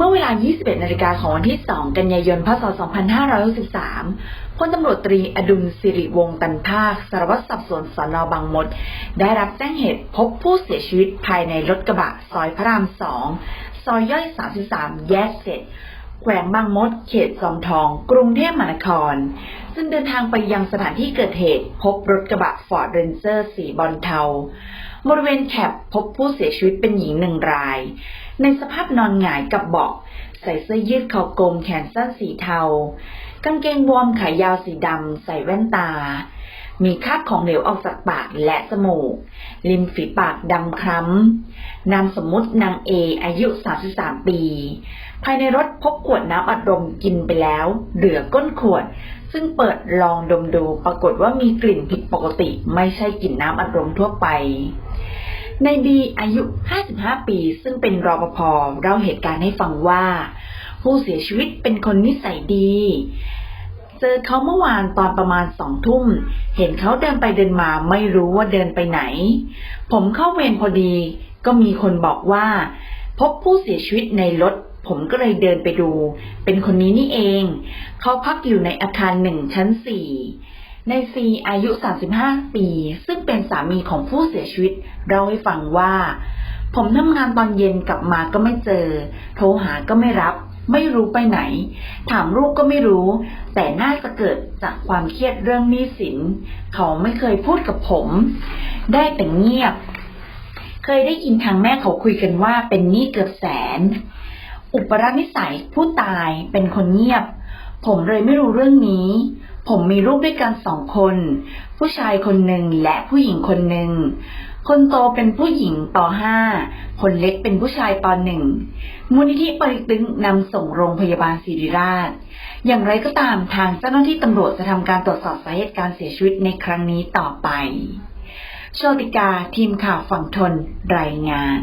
เมื่อเวลา 21 นาฬิกาของวันที่ 2 กันยายน พศ 2563พลตำรวจตรีอดุลสิริวงศ์ตันภาคสารวัตรสอบสวนสนบางมด ได้รับแจ้งเหตุพบผู้เสียชีวิตภายในรถกระบะ ซอยพระราม 2 ซอยย่อย 33 แยกเสร็จแขวงบางมด เขตจอมทอง กรุงเทพมหานคร ซึ่งเดินทางไปยังสถานที่เกิดเหตุ พบรถกระบะฟอร์ดเรนเจอร์สีบอลเทา บริเวณแคปพบผู้เสียชีวิตเป็นหญิงหนึ่งราย ในสภาพนอนหงายกับเบาะใส่เสื้อยืดคอกลมแขนสั้นสีเทา กางเกงวอร์มขายาวสีดำใส่แว่นตา มีคราบของเหลวออกจากปากและจมูก ริมฝีปากดำคล้ำ นามสมมุตินางเออายุ 33 ปี ภายในรถพบขวดน้ำอัดลมกินไปแล้ว เหลือก้นขวด ซึ่งเปิดลองดมดูปรากฏว่ามีกลิ่นผิดปกติ ไม่ใช่กลิ่นน้ำอัดลมทั่วไปในบีอายุ 55 ปี ซึ่งเป็นรปภเล่าเหตุการณ์ให้ฟังว่า ผู้เสียชีวิตเป็นคนนิสัยดี เจอเขาเมื่อวานตอนประมาณสองทุ่ม เห็นเขาเดินไปเดินมาไม่รู้ว่าเดินไปไหน ผมเข้าเวรพอดี ก็มีคนบอกว่า พบผู้เสียชีวิตในรถ ผมก็เลยเดินไปดู เป็นคนนี้นี่เอง เขาพักอยู่ในอาคารหนึ่งชั้นสี่ในซีอายุ 35 ปี ซึ่งเป็นสามีของผู้เสียชีวิตเล่าให้ฟังว่า ผมทำงานตอนเย็นกลับมาก็ไม่เจอ โทรหาก็ไม่รับ ไม่รู้ไปไหน ถามลูกก็ไม่รู้ แต่น่าจะเกิดจากความเครียดเรื่องหนี้สิน เขาไม่เคยพูดกับผม ได้แต่เงียบ เคยได้ยินทางแม่เขาคุยกันว่าเป็นหนี้เกือบแสน อุปรานิสัยผู้ตายเป็นคนเงียบ ผมเลยไม่รู้เรื่องนี้ ผมมีลูกด้วยกันสองคน ผู้ชายคนหนึ่งและผู้หญิงคนหนึ่ง คนโตเป็นผู้หญิงป .5 คนเล็กเป็นผู้ชายป .1 มูลนิธิปริตึงนำส่งโรงพยาบาลศิริราช อย่างไรก็ตามทางเจ้าหน้าที่ตำรวจจะทำการตรวจสอบสาเหตุการเสียชีวิตในครั้งนี้ต่อไป โชติกาทีมข่าวฝั่งทนรายงาน